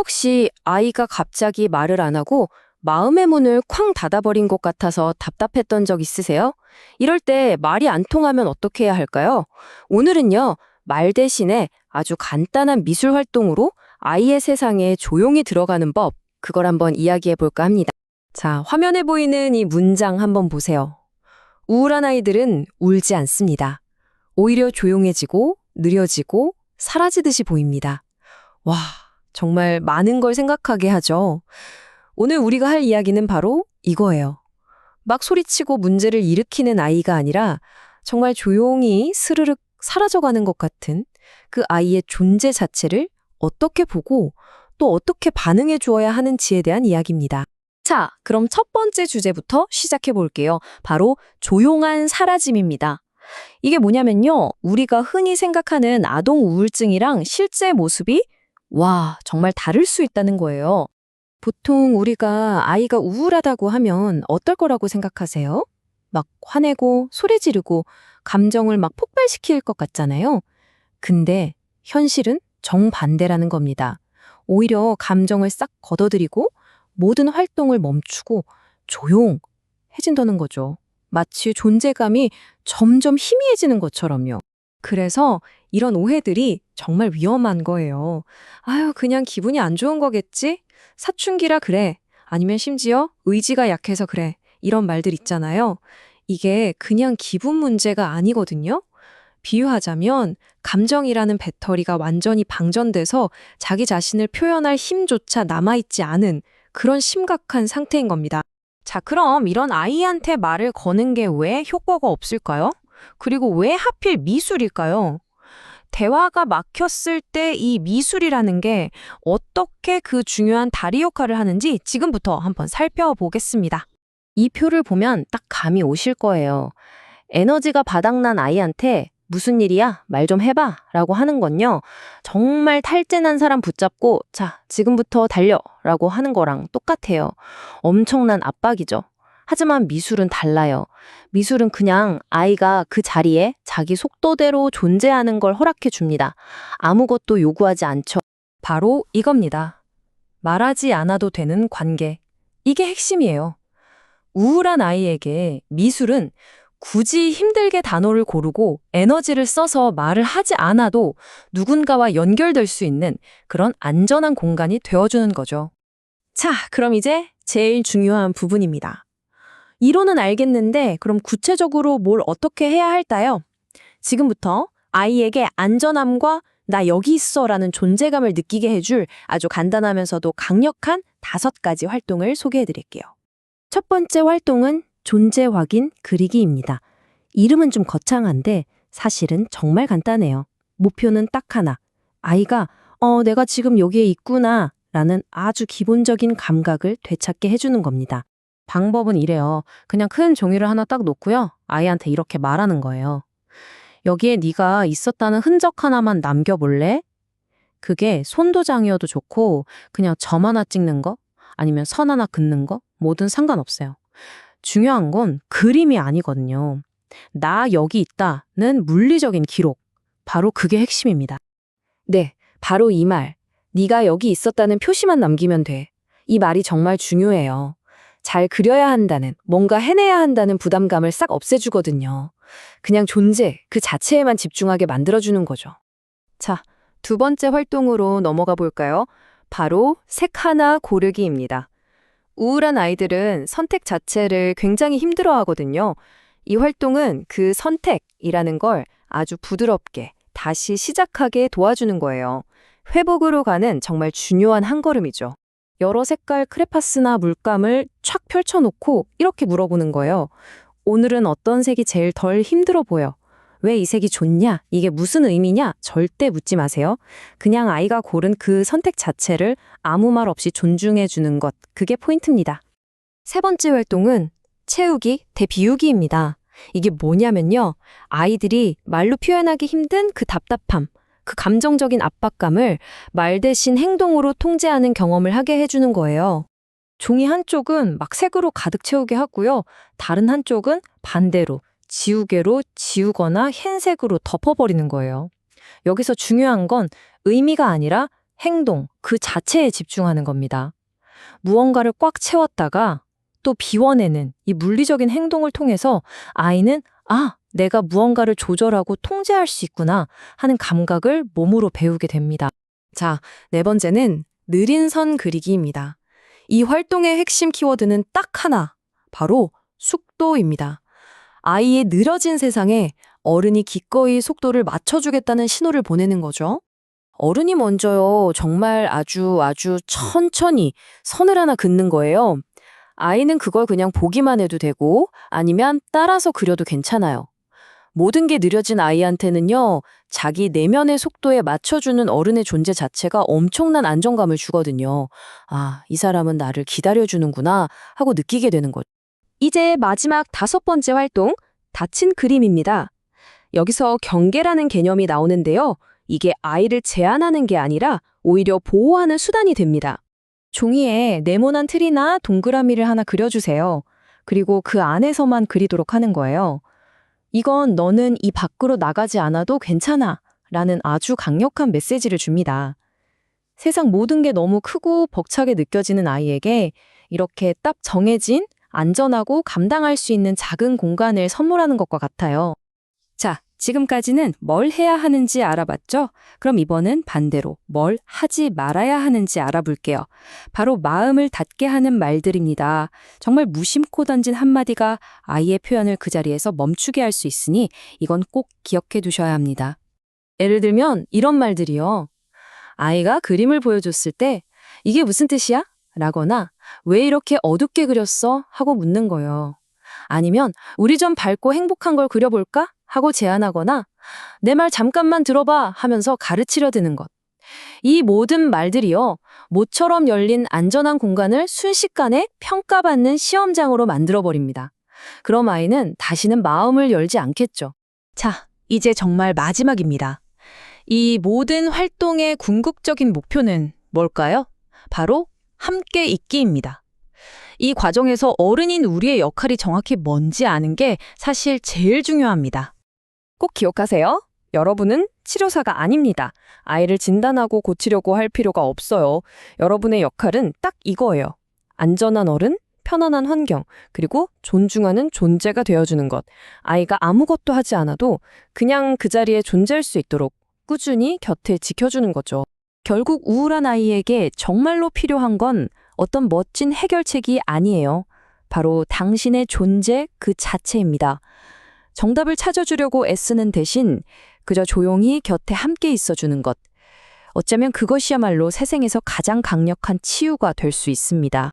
혹시 아이가 갑자기 말을 안 하고 마음의 문을 쾅 닫아버린 것 같아서 답답했던 적 있으세요? 이럴 때 말이 안 통하면 어떻게 해야 할까요? 오늘은요, 말 대신에 아주 간단한 미술 활동으로 아이의 세상에 조용히 들어가는 법, 그걸 한번 이야기해 볼까 합니다. 자, 화면에 보이는 이 문장 한번 보세요. 우울한 아이들은 울지 않습니다. 오히려 조용해지고 느려지고 사라지듯이 보입니다. 와, 정말 많은 걸 생각하게 하죠. 오늘 우리가 할 이야기는 바로 이거예요. 막 소리치고 문제를 일으키는 아이가 아니라 정말 조용히 스르륵 사라져가는 것 같은 그 아이의 존재 자체를 어떻게 보고 또 어떻게 반응해 주어야 하는지에 대한 이야기입니다. 자, 그럼 첫 번째 주제부터 시작해 볼게요. 바로 조용한 사라짐입니다. 이게 뭐냐면요. 우리가 흔히 생각하는 아동 우울증이랑 실제 모습이 와, 정말 다를 수 있다는 거예요. 보통 우리가 아이가 우울하다고 하면 어떨 거라고 생각하세요? 막 화내고 소리 지르고 감정을 막 폭발시킬 것 같잖아요. 근데 현실은 정반대라는 겁니다. 오히려 감정을 싹 걷어들이고 모든 활동을 멈추고 조용해진다는 거죠. 마치 존재감이 점점 희미해지는 것처럼요. 그래서 이런 오해들이 정말 위험한 거예요. 아유, 그냥 기분이 안 좋은 거겠지? 사춘기라 그래. 아니면 심지어 의지가 약해서 그래. 이런 말들 있잖아요. 이게 그냥 기분 문제가 아니거든요. 비유하자면 감정이라는 배터리가 완전히 방전돼서 자기 자신을 표현할 힘조차 남아있지 않은 그런 심각한 상태인 겁니다. 자, 그럼 이런 아이한테 말을 거는 게 왜 효과가 없을까요? 그리고 왜 하필 미술일까요? 대화가 막혔을 때 이 미술이라는 게 어떻게 그 중요한 다리 역할을 하는지 지금부터 한번 살펴보겠습니다. 이 표를 보면 딱 감이 오실 거예요. 에너지가 바닥난 아이한테 무슨 일이야? 말 좀 해봐. 라고 하는 건요. 정말 탈진한 사람 붙잡고, 자, 지금부터 달려. 라고 하는 거랑 똑같아요. 엄청난 압박이죠. 하지만 미술은 달라요. 미술은 그냥 아이가 그 자리에 자기 속도대로 존재하는 걸 허락해 줍니다. 아무것도 요구하지 않죠. 바로 이겁니다. 말하지 않아도 되는 관계. 이게 핵심이에요. 우울한 아이에게 미술은 굳이 힘들게 단어를 고르고 에너지를 써서 말을 하지 않아도 누군가와 연결될 수 있는 그런 안전한 공간이 되어주는 거죠. 자, 그럼 이제 제일 중요한 부분입니다. 이론은 알겠는데 그럼 구체적으로 뭘 어떻게 해야 할까요? 지금부터 아이에게 안전함과 나 여기 있어 라는 존재감을 느끼게 해줄 아주 간단하면서도 강력한 다섯 가지 활동을 소개해 드릴게요. 첫 번째 활동은 존재 확인 그리기입니다. 이름은 좀 거창한데 사실은 정말 간단해요. 목표는 딱 하나. 아이가 어, 내가 지금 여기에 있구나 라는 아주 기본적인 감각을 되찾게 해주는 겁니다. 방법은 이래요. 그냥 큰 종이를 하나 딱 놓고요. 아이한테 이렇게 말하는 거예요. 여기에 네가 있었다는 흔적 하나만 남겨볼래? 그게 손도장이어도 좋고 그냥 점 하나 찍는 거 아니면 선 하나 긋는 거 뭐든 상관없어요. 중요한 건 그림이 아니거든요. 나 여기 있다는 물리적인 기록. 바로 그게 핵심입니다. 네, 바로 이 말. 네가 여기 있었다는 표시만 남기면 돼. 이 말이 정말 중요해요. 잘 그려야 한다는, 뭔가 해내야 한다는 부담감을 싹 없애주거든요. 그냥 존재, 그 자체에만 집중하게 만들어주는 거죠. 자, 두 번째 활동으로 넘어가 볼까요? 바로 색 하나 고르기입니다. 우울한 아이들은 선택 자체를 굉장히 힘들어 하거든요. 이 활동은 그 선택이라는 걸 아주 부드럽게 다시 시작하게 도와주는 거예요. 회복으로 가는 정말 중요한 한 걸음이죠. 여러 색깔 크레파스나 물감을 촥 펼쳐놓고 이렇게 물어보는 거예요. 오늘은 어떤 색이 제일 덜 힘들어 보여? 왜 이 색이 좋냐? 이게 무슨 의미냐? 절대 묻지 마세요. 그냥 아이가 고른 그 선택 자체를 아무 말 없이 존중해 주는 것. 그게 포인트입니다. 세 번째 활동은 채우기 대 비우기입니다. 이게 뭐냐면요. 아이들이 말로 표현하기 힘든 그 답답함, 그 감정적인 압박감을 말 대신 행동으로 통제하는 경험을 하게 해주는 거예요. 종이 한쪽은 막 색으로 가득 채우게 하고요. 다른 한쪽은 반대로 지우개로 지우거나 흰색으로 덮어버리는 거예요. 여기서 중요한 건 의미가 아니라 행동, 그 자체에 집중하는 겁니다. 무언가를 꽉 채웠다가 또 비워내는 이 물리적인 행동을 통해서 아이는 아, 내가 무언가를 조절하고 통제할 수 있구나 하는 감각을 몸으로 배우게 됩니다. 자, 네 번째는 느린 선 그리기입니다. 이 활동의 핵심 키워드는 딱 하나, 바로 속도입니다. 아이의 느려진 세상에 어른이 기꺼이 속도를 맞춰주겠다는 신호를 보내는 거죠. 어른이 먼저요, 정말 아주 아주 천천히 선을 하나 긋는 거예요. 아이는 그걸 그냥 보기만 해도 되고 아니면 따라서 그려도 괜찮아요. 모든 게 느려진 아이한테는요, 자기 내면의 속도에 맞춰주는 어른의 존재 자체가 엄청난 안정감을 주거든요. 아, 이 사람은 나를 기다려주는구나 하고 느끼게 되는 거죠. 이제 마지막 다섯 번째 활동, 닫힌 그림입니다. 여기서 경계라는 개념이 나오는데요. 이게 아이를 제한하는 게 아니라 오히려 보호하는 수단이 됩니다. 종이에 네모난 틀이나 동그라미를 하나 그려주세요. 그리고 그 안에서만 그리도록 하는 거예요. 이건 너는 이 밖으로 나가지 않아도 괜찮아. 라는 아주 강력한 메시지를 줍니다. 세상 모든 게 너무 크고 벅차게 느껴지는 아이에게 이렇게 딱 정해진 안전하고 감당할 수 있는 작은 공간을 선물하는 것과 같아요. 자, 지금까지는 뭘 해야 하는지 알아봤죠? 그럼 이번은 반대로 뭘 하지 말아야 하는지 알아볼게요. 바로 마음을 닫게 하는 말들입니다. 정말 무심코 던진 한마디가 아이의 표현을 그 자리에서 멈추게 할 수 있으니 이건 꼭 기억해 두셔야 합니다. 예를 들면 이런 말들이요. 아이가 그림을 보여줬을 때 이게 무슨 뜻이야? 라거나 왜 이렇게 어둡게 그렸어? 하고 묻는 거예요. 아니면 우리 좀 밝고 행복한 걸 그려볼까? 하고 제안하거나 내 말 잠깐만 들어봐 하면서 가르치려 드는 것. 이 모든 말들이요. 모처럼 열린 안전한 공간을 순식간에 평가받는 시험장으로 만들어버립니다. 그럼 아이는 다시는 마음을 열지 않겠죠. 자, 이제 정말 마지막입니다. 이 모든 활동의 궁극적인 목표는 뭘까요? 바로 함께 있기입니다. 이 과정에서 어른인 우리의 역할이 정확히 뭔지 아는 게 사실 제일 중요합니다. 꼭 기억하세요. 여러분은 치료사가 아닙니다. 아이를 진단하고 고치려고 할 필요가 없어요. 여러분의 역할은 딱 이거예요. 안전한 어른, 편안한 환경, 그리고 존중하는 존재가 되어주는 것. 아이가 아무것도 하지 않아도 그냥 그 자리에 존재할 수 있도록 꾸준히 곁에 지켜주는 거죠. 결국 우울한 아이에게 정말로 필요한 건 어떤 멋진 해결책이 아니에요. 바로 당신의 존재 그 자체입니다. 정답을 찾아주려고 애쓰는 대신 그저 조용히 곁에 함께 있어주는 것. 어쩌면 그것이야말로 세상에서 가장 강력한 치유가 될 수 있습니다.